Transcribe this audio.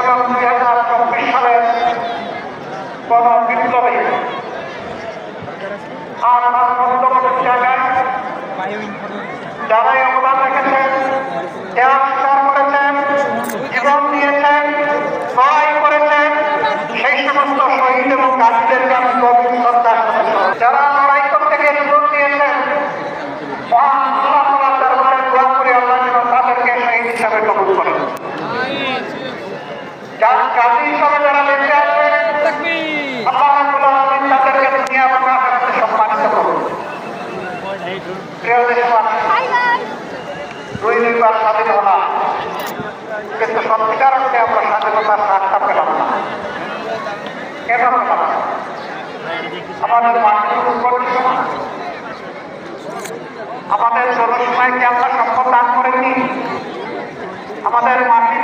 এবং দুই হাজার চব্বিশ সালের গণ বিপ্লবে আর আমার মন্তব্যের জায়গায় যারাই অবদান রেখেছেন ত্যাগ স্বীকার করেছেন জীবন দিয়েছেন লড়াই করেছেন সেই সমস্ত শহীদ এবং গাছীদেরকে আমি গভীর শ্রদ্ধার সাথে। যারা দুই দুইবার স্বাধীন হলাম। কিন্তু সত্যিকার অর্থে আমরা স্বাধীনতার স্বাদটা পেলাম না। কেন পেলাম না? আমাদের মাতৃভূমির সময় আমাদের জনসময়কে আমরা সম্পদ দান করেনি আমাদের মাটি